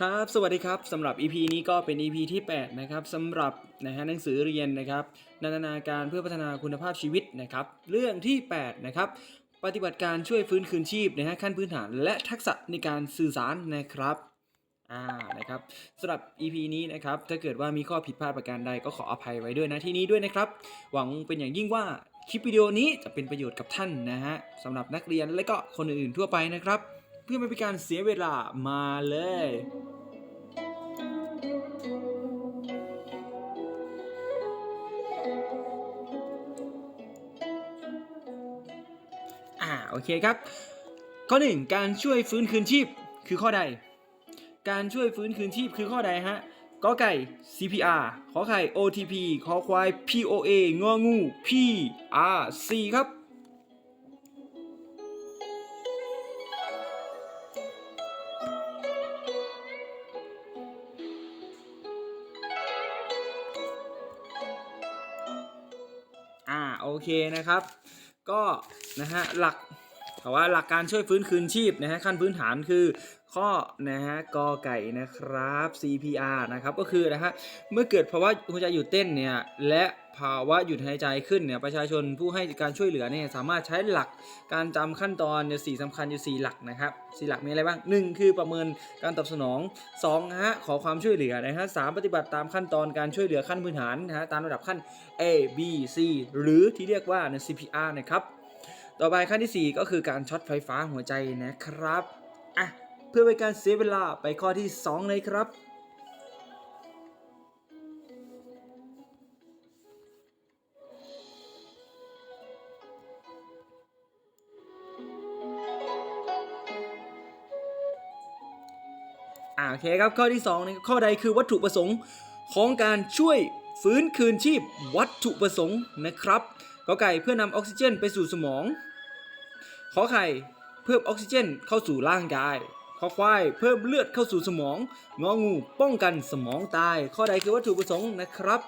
ครับสวัสดีครับสำหรับ EP นี้ก็เป็น EP ที่ 8 นะครับสำหรับนะฮะหนังสือเรียนนะครับนันทนาการเพื่อพัฒนาคุณภาพชีวิตนะครับ เรื่องที่ 8 นะครับ ปฏิบัติการช่วยฟื้นคืนชีพนะฮะขั้นพื้นฐานและทักษะในการสื่อสารนะครับอ่านะครับสำหรับ EP นี้นะครับ ถ้าเกิดว่ามีข้อผิดพลาดประการใดก็ขออภัยไว้ด้วยนะที่นี้ด้วยนะครับ หวังเป็นอย่างยิ่งว่าคลิปวิดีโอนี้จะเป็นประโยชน์กับท่านนะฮะสำหรับนักเรียนและก็คนอื่นๆทั่วไปนะครับ เพื่อไม่เป็นการเสียเวลามาเลย โอเคครับ ข้อหนึ่งการช่วยฟื้นคืนชีพคือข้อใด การช่วยฟื้นคืนชีพคือข้อใดฮะกอไก่ CPR ขอไข่ OTP ขอควาย POA งองู PRC ครับ อ่า โอเคนะครับ ก็ นะฮะ หลัก แต่ว่าหลักการช่วยฟื้นคืนชีพนะฮะขั้นพื้นฐานคือข้อนะฮะกอไก่นะครับ CPR นะครับก็คือนะฮะเมื่อเกิดภาวะหัวใจหยุดเต้นเนี่ยและภาวะหยุดหายใจขึ้นเนี่ยประชาชนผู้ให้การช่วยเหลือเนี่ยสามารถใช้หลักการจำขั้นตอนเนี่ยสี่สำคัญอยู่สี่หลักนะครับสี่หลักมีอะไรบ้างหนึ่งคือประเมินการตอบสนองสองนะฮะขอความช่วยเหลือนะฮะสามปฏิบัติตามขั้นตอนการช่วยเหลือขั้นพื้นฐานนะฮะตามระดับขั้น A B C หรือที่เรียกว่าเนี่ย CPR นะครับ ต่อไปขั้นที่ 4 ก็คือการช็อตไฟฟ้าหัวใจนะครับอะเพื่อเป็นการเซฟเวลาไปข้อที่ 2 เลยครับอ่าโอเคครับข้อที่2นี่ข้อใดคือวัตถุประสงค์ของการช่วยฟื้นคืนชีพวัตถุประสงค์นะครับกอไก่เพื่อนำออกซิเจนไปสู่สมอง ขอไข่เพิ่มออกซิเจนเข้าสู่ร่างกาย ขอควายเพิ่มเลือดเข้าสู่สมอง งองูป้องกันสมองตาย ข้อใดคือวัตถุประสงค์นะครับ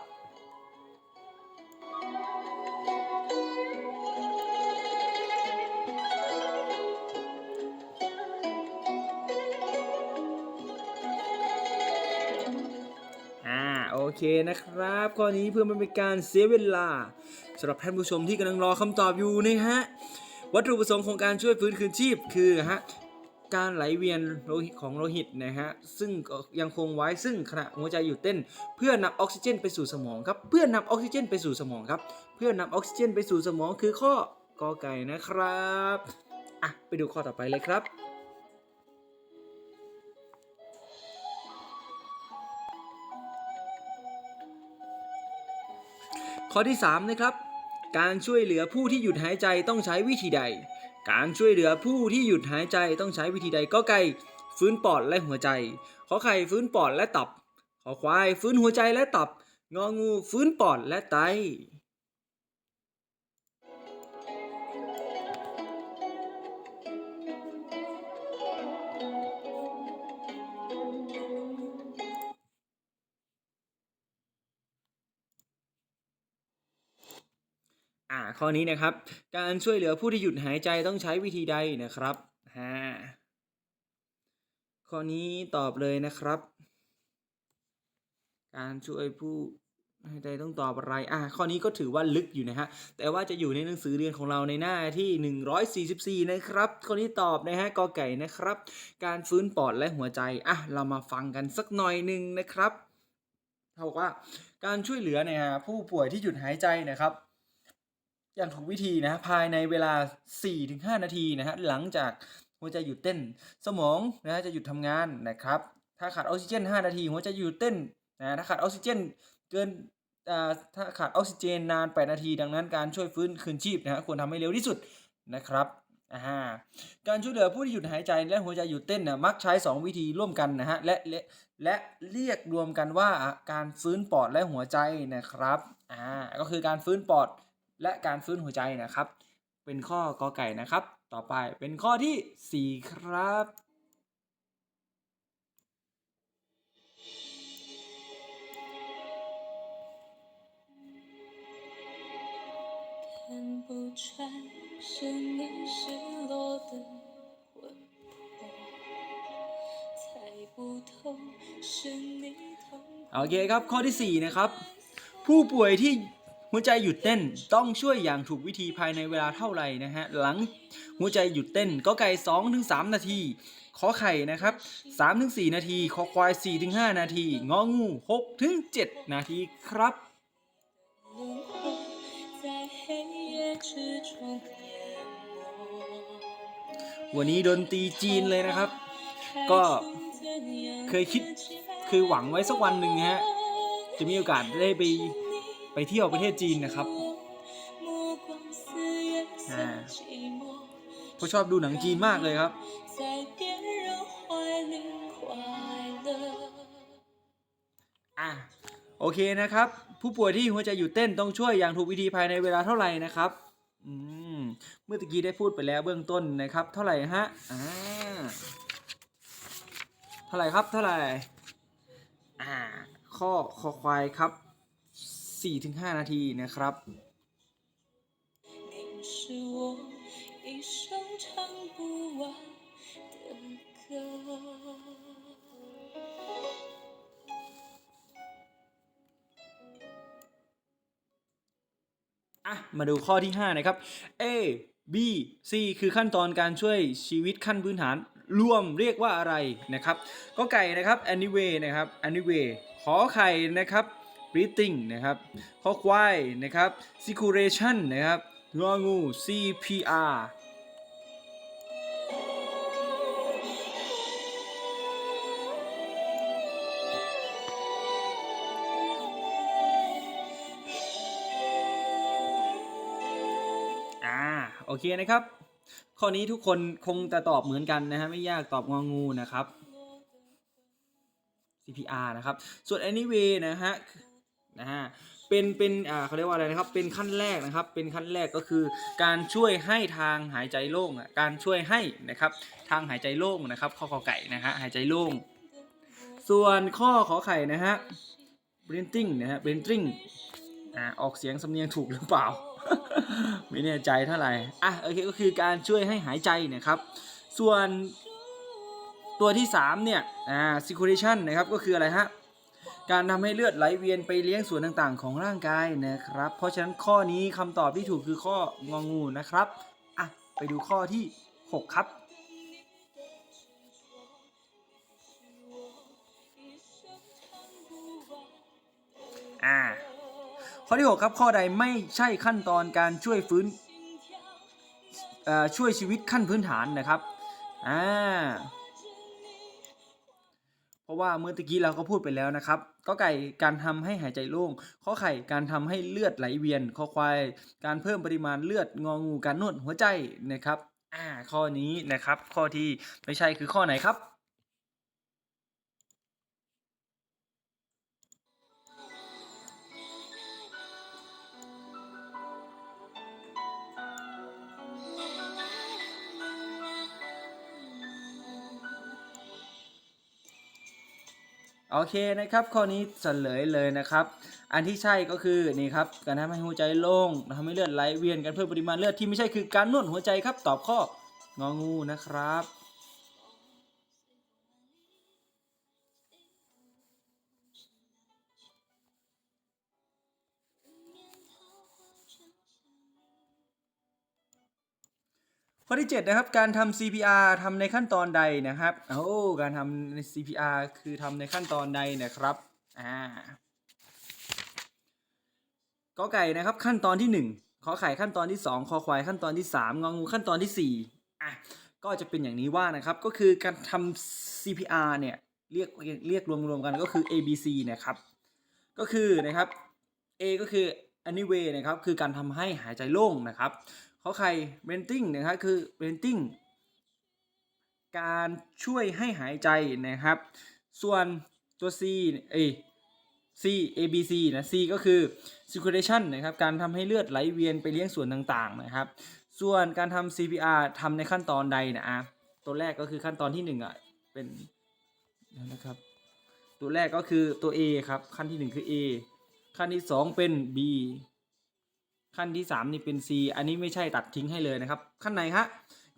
อ่าโอเคนะครับ ข้อนี้เพื่อไม่เป็นการเสียเวลาสำหรับท่านผู้ชมที่กำลังรอคำตอบอยู่นะฮะ วัตถุประสงค์ของการช่วยฟื้นคืนชีพคือฮะการไหลเวียนโลหิตของโลหิตนะฮะซึ่งก็ยังคงไว้ซึ่งขณะหัวใจหยุดเต้น เพื่อนำออกซิเจนไปสู่สมองครับเพื่อนำออกซิเจนไปสู่สมองครับ เพื่อนำออกซิเจนไปสู่สมองคือข้อกอไก่นะครับอะไปดูข้อต่อไปเลยครับข้อที่3นะครับ การช่วยเหลือผู้ที่หยุดหายใจต้องใช้วิธีใด การช่วยเหลือผู้ที่หยุดหายใจต้องใช้วิธีใดก็ไก่ฟื้นปอดและหัวใจ ขอไข่ฟื้นปอดและตับ ขอควายฟื้นหัวใจและตับ งองูฟื้นปอดและไต ข้อนี้นะครับ การช่วยเหลือผู้ที่หยุดหายใจต้องใช้วิธีใดนะครับฮะข้อนี้ตอบเลยนะครับ การช่วยผู้หายใจต้องตอบอะไรอ่าข้อนี้ก็ถือว่าลึกอยู่นะฮะ แต่ว่าจะอยู่ในหนังสือเรียนของเราในหน้าที่ 144 นะครับ ข้อนี้ตอบนะฮะกอไก่นะครับ การฟื้นปอดและหัวใจ อะ เรามาฟังกันสักหน่อยหนึ่งนะครับเขาบอกว่าการช่วยเหลือเนี่ยฮะผู้ป่วยที่หยุดหายใจนะครับ อย่างถูกวิธีนะฮะภายในเวลา 4-5 นาทีนะฮะหลังจากหัวใจหยุดเต้น สมองนะฮะจะหยุดทำงานนะครับ ถ้าขาดออกซิเจน 5 นาที หัวใจหยุดเต้นนะถ้าขาดออกซิเจนเกินถ้าขาดออกซิเจนนาน 8 นาที ดังนั้นการช่วยฟื้นคืนชีพนะฮะควรทำให้เร็วที่สุดนะครับอ่าการช่วยเหลือผู้ที่หยุดหายใจและหัวใจหยุดเต้นนะมักใช้ 2 วิธีร่วมกันนะฮะและและและเรียกรวมกันว่าการฟื้นปอดและหัวใจนะครับอ่าก็คือการฟื้นปอด และการฟื้นหัวใจนะครับ เป็นข้อกอไก่นะครับ ต่อไปเป็นข้อที่ 4 ครับ 看不穿是你失落的魂魄，猜不 透，是你痛 โอเคครับ ข้อที่ 4 นะครับ ผู้ป่วยที่ หัวใจหยุดเต้นต้องช่วยอย่างถูกวิธีภายในเวลาเท่าไหร่นะฮะหลังหัวใจหยุดเต้นก็ไก่ามนาทีขอไข่นะครับสามถึงสี่นาทีขอควายสี่ถึงห้านาที งองูหกถึงเจ็ดนาทีครับวันนี้ดนตรีจีนเลยนะครับ ก็เคยคิดเคยหวังไว้สักวันหนึ่งฮะ จะมีโอกาสได้ไป ไปเที่ยวประเทศจีนนะครับอ่าเพราะชอบดูหนังจีนมากเลยครับ อะโอเคนะครับ ผู้ป่วยที่หัวใจหยุดเต้นต้องช่วยอย่างถูกวิธีภายในเวลาเท่าไหร่นะครับอืมเมื่อตะกี้ได้พูดไปแล้วเบื้องต้นนะครับ เท่าไหร่ฮะอ่าเท่าไหร่ครับเท่าไหร่อ่าข้อคอควายครับ 4-5 นาทีนะครับอะมาดูข้อที่ 5 นะครับ A B C คือขั้นตอนการช่วยชีวิตขั้นพื้นฐานรวมเรียกว่าอะไรนะครับ ก็ไก่นะครับ anyway นะครับ anyway ขอไข่นะครับ breathing นะครับข้อควายนะครับ circulation นะครับงองู CPR อ่าโอเคนะครับ ข้อนี้ทุกคนคงจะตอบเหมือนกันนะฮะไม่ยากตอบงองูนะครับ CPR นะครับ ส่วน anyway นะฮะ นะฮะเป็นเป็นอ่าเขาเรียกว่าอะไรนะครับเป็นขั้นแรกนะครับเป็นขั้นแรกก็คือ การช่วยให้ทางหายใจโล่งอะการช่วยให้นะครับทางหายใจโล่งนะครับข้อขอไก่นะฮะหายใจโล่ง ส่วนข้อขอไข่นะฮะ breathing นะฮะ breathing อ่าออกเสียงสำเนียงถูกหรือเปล่า ไม่แน่ใจเท่าไหร่อะโอเคก็คือการช่วยให้หายใจนะครับ ส่วนตัวที่ 3 เนี่ยอ่า circulation นะครับก็คืออะไรฮะ การทำให้เลือดไหลเวียนไปเลี้ยงส่วนต่างๆ ของร่างกายนะครับ เพราะฉะนั้นข้อนี้คำตอบที่ถูกคือข้ององูนะครับอะไปดูข้อที่ 6 ครับอ่าข้อที่ 6 ครับข้อใดไม่ใช่ขั้นตอนการช่วยฟื้นอ่อช่วยชีวิตขั้นพื้นฐานนะครับอ่าเพราะว่าเมื่อตะกี้เราก็พูดไปแล้วนะครับ ก็ไก่การทำให้หายใจโล่งข้อไข่การทำให้เลือดไหลเวียนข้อควายการเพิ่มปริมาณเลือดงองูการนวดหัวใจนะครับอ่าข้อนี้นะครับ ข้อที่ไม่ใช่คือข้อไหนครับ โอเคนะครับข้อนี้เฉลยเลยนะครับ อันที่ใช่ก็คือนี่ครับการทำให้หัวใจโล่งทำให้เลือดไหลเวียนการเพิ่มปริมาณเลือดที่ไม่ใช่คือการนวดหัวใจครับตอบข้ององูนะครับ ข้อที่7นะครับการทำ CPR ทำในขั้นตอนใดนะครับโอ้การทำใน CPR คือทำในขั้นตอนใดนะครับอ่าก็ไก่นะครับขั้นตอนที่1ขอไข่ขั้นตอนที่ 2 คอควายขั้นตอนที่ 3 งองูขั้นตอนที่4อะก็จะเป็นอย่างนี้ว่านะครับก็คือการทำ CPR เนี่ยเรียกเรียกรวมๆกันก็คือ ABC นะครับก็คือนะครับ A ก็คือ anyway นะครับคือการทำให้หายใจโล่งนะครับ ขอไข่ venting นะครับคือ venting การช่วยให้หายใจนะครับ ส่วนตัว C เอ C A B C นะ C ก็คือ circulation นะครับ การทำให้เลือดไหลเวียนไปเลี้ยงส่วนต่างๆนะครับ ส่วนการทำ CPR ทำในขั้นตอนใดนะอะตัวแรกก็คือขั้นตอนที่1อะเป็นนะครับ ตัวแรกก็คือตัว A ครับ ขั้นที่ 1 คือ A ขั้นที่ 2 เป็น B ขั้นที่ 3 นี่เป็น C อันนี้ไม่ใช่ตัดทิ้งให้เลยนะครับ ขั้นไหนฮะ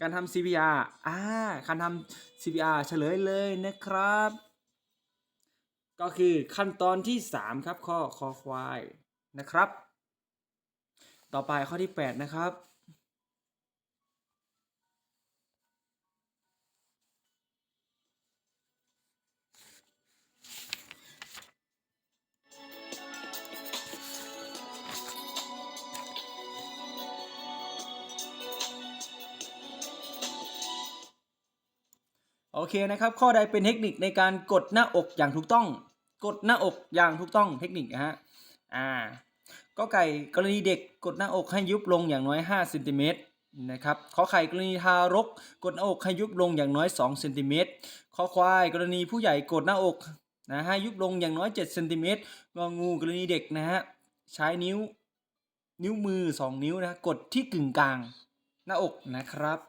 การทำ CPR อ่าการทำ CPR เฉลยเลยนะครับ ก็คือขั้นตอนที่สามครับข้อคอควายนะครับ ต่อไปข้อที่แปดนะครับ โอเคนะครับ ข้อใดเป็นเทคนิคในการกดหน้าอกอย่างถูกต้อง กดหน้าอกอย่างถูกต้องเทคนิคนะฮะอ่าก็ไก่กรณีเด็กกดหน้าอกให้ยุบลงอย่างน้อย5เซนติเมตรนะครับขอไข่กรณีทารกกดหน้าอกให้ยุบลงอย่างน้อย2เซนติเมตรขอควายกรณีผู้ใหญ่กดหน้าอกนะให้ยุบลงอย่างน้อย7เซนติเมตรงองูกรณีเด็กนะฮะใช้นิ้วนิ้วมือ 2 นิ้วนะกดที่กึ่งกลางหน้าอกนะครับ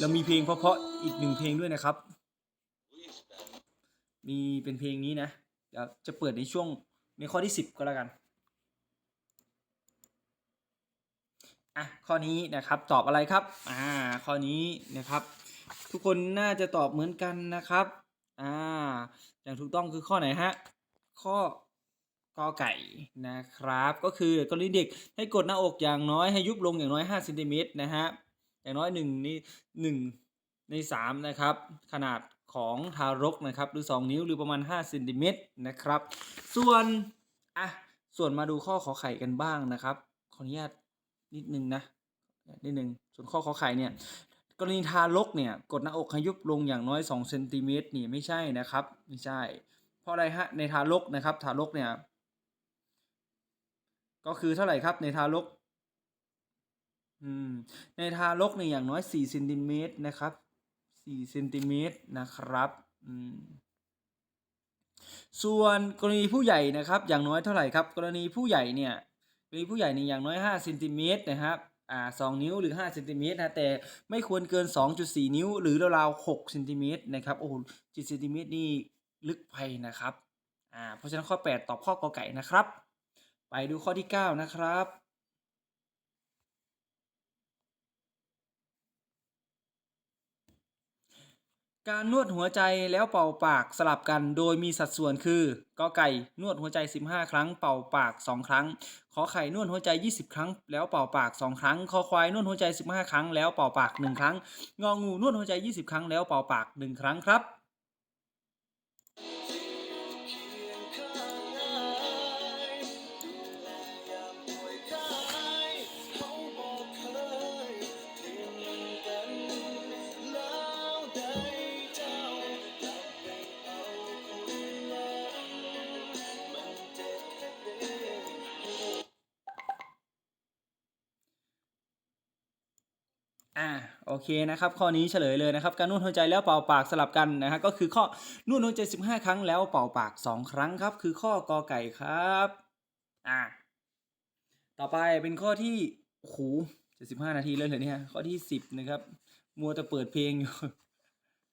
เรามีเพลงเพราะๆอีกหนึ่งเพลงด้วยนะครับ มีเป็นเพลงนี้นะเดี๋ยวจะเปิดในช่วงในข้อที่สิบก็แล้วกันอะข้อนี้นะครับตอบอะไรครับอ่าข้อนี้นะครับ ทุกคนน่าจะตอบเหมือนกันนะครับอ่าอย่างถูกต้องคือข้อไหนฮะข้อกอไก่นะครับ ก็คือกรณีเด็กให้กดหน้าอกอย่างน้อยให้ยุบลงอย่างน้อย5เซนติเมตรนะฮะ อย่างน้อยหนึ่งนี่หนึ่งในสามนะครับ ขนาดของทารกนะครับ หรือ 2 นิ้วหรือประมาณ5เซนติเมตรนะครับ ส่วนอะส่วนมาดูข้อขอไข่กันบ้างนะครับ ขออนุญาตนิดนึงนะนิดนึงส่วนข้อขอไข่เนี่ยกรณีทารกเนี่ยกดหน้าอกให้ยุบลงอย่างน้อย2เซนติเมตรนี่ไม่ใช่นะครับ ไม่ใช่ เพราะอะไรฮะในทารกนะครับ ทารกเนี่ยก็คือเท่าไหร่ครับในทารก อืม ในทารกเนี่ยอย่างน้อย4เซนติเมตรนะครับ4เซนติเมตรนะครับ อืม ส่วนกรณีผู้ใหญ่นะครับ อย่างน้อยเท่าไหร่ครับ กรณีผู้ใหญ่เนี่ยกรณีผู้ใหญ่เนี่ยอย่างน้อย5เซนติเมตรนะครับอ่า2นิ้วหรือ5เซนติเมตรนะแต่ไม่ควรเกิน 2.4 นิ้ว หรือราวๆ6เซนติเมตรนะครับโอ้โห7เซนติเมตรนี่ลึกไปนะครับอ่าเพราะฉะนั้นข้อ 8 ตอบข้อกอไก่นะครับ ไปดูข้อที่ 9 นะครับ การนวดหัวใจแล้วเป่าปากสลับกันโดยมีสัดส่วนคือกอไก่นวดหัวใจ 15 ครั้งเป่าปาก 2 ครั้ง ขอไข่นวดหัวใจ 20 ครั้ง แล้วเป่าปาก 2 ครั้ง คอควายนวดหัวใจ 15 ครั้ง แล้วเป่าปาก 1 ครั้ง งองูนวดหัวใจ 20 ครั้งแล้วเป่าปาก 1 ครั้งครับ เคนะครับข้อนี้เฉลยเลยนะครับการนวดหัวใจแล้วเป่าปากสลับกันนะฮะก็คือข้อนวดหัวใจ 15 ครั้งแล้วเป่าปาก 2 ครั้งครับ คือข้อกอไก่ครับอ่าต่อไปเป็นข้อที่โอ้โหจะ15นาทีเลยเหรอเนี่ยข้อที่10นะครับ มัวแต่เปิดเพลงอยู่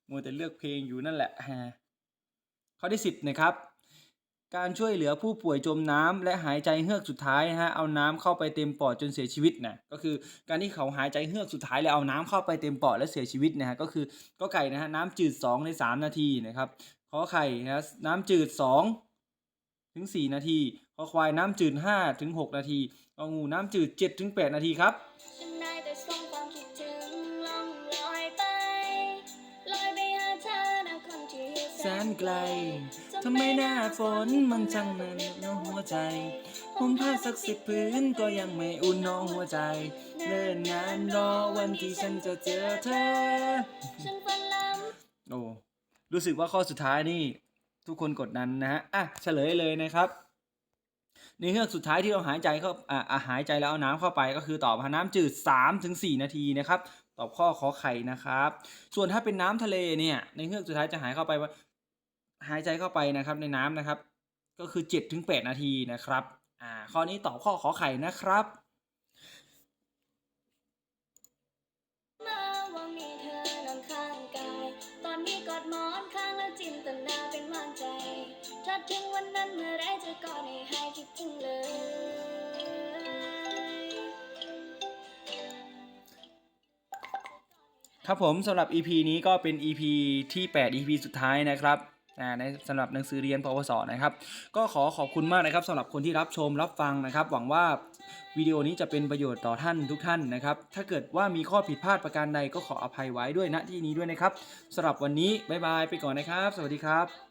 มัวแต่เลือกเพลงอยู่นั่นแหละฮะข้อที่10นะครับ การช่วยเหลือผู้ป่วยจมน้ำและหายใจเฮือกสุดท้ายนะฮะเอาน้ำเข้าไปเต็มปอดจนเสียชีวิตนะก็คือการที่เขาหายใจเฮือกสุดท้ายแล้วเอาน้ำเข้าไปเต็มปอดและเสียชีวิตนะฮะก็คือก็ไก่นะฮะน้ำจืด 2 ใน 3 นาทีนะครับขอไข่นะน้ำจืด 2 ถึง 4 นาทีขอควายน้ำจืด 5 ถึง 6 นาทีงองูน้ำจืด 7 ถึง 8 นาทีครับฉันได้แต่ส่งความคิดถึงล่องลอยไปลอยไปหาที่แสนไกล ทำไมหน้าฝนมันช่างหน็บหนาวหัวใจผมผ้าสักสิบพื้นก็ยังไม่อุ่นหนองหัวใจเนิ่นนานรอวันที่ฉันจะเจอเธอโอ้รู้สึกว่าข้อสุดท้ายนี่ ทุกคนกดดันนะฮะอะเฉลยเลยนะครับ ในเฮือกสุดท้ายที่เราหายใจเข้าอ่าอะหายใจแล้วเอาน้ำเข้าไปก็คือตอบน้ำจืด3ถึง4นาทีนะครับ ตอบข้อขอไข่นะครับ ส่วนถ้าเป็นน้ำทะเลเนี่ย ในเฮือกสุดท้ายจะหายเข้าไป หายใจเข้าไปนะครับในน้ำนะครับ ก็คือ7ถึง8นาทีนะครับอ่าข้อนี้ตอบข้อขอไข่นะครับำมาว่ามีเธอนอนข้างกายตอนนี้กอดหมอนข้างแล้วจินตนาเป็นหวานใจถ้าถึงวันนั้นเมื่อไรจะกอดให้หายคิดถึงเลยครับผมสำหรับ EP นี้ก็เป็น EP ที่ 8 EP สุดท้ายนะครับอ่า ในสำหรับหนังสือเรียนปวสนะครับ ก็ขอขอบคุณมากนะครับสำหรับคนที่รับชมรับฟังนะครับ หวังว่าวิดีโอนี้จะเป็นประโยชน์ต่อท่านทุกท่านนะครับ ถ้าเกิดว่ามีข้อผิดพลาดประการใดก็ขออภัยไว้ด้วยณที่นี้ด้วยนะครับสำหรับวันนี้บ๊ายบายไปก่อนนะครับ สวัสดีครับ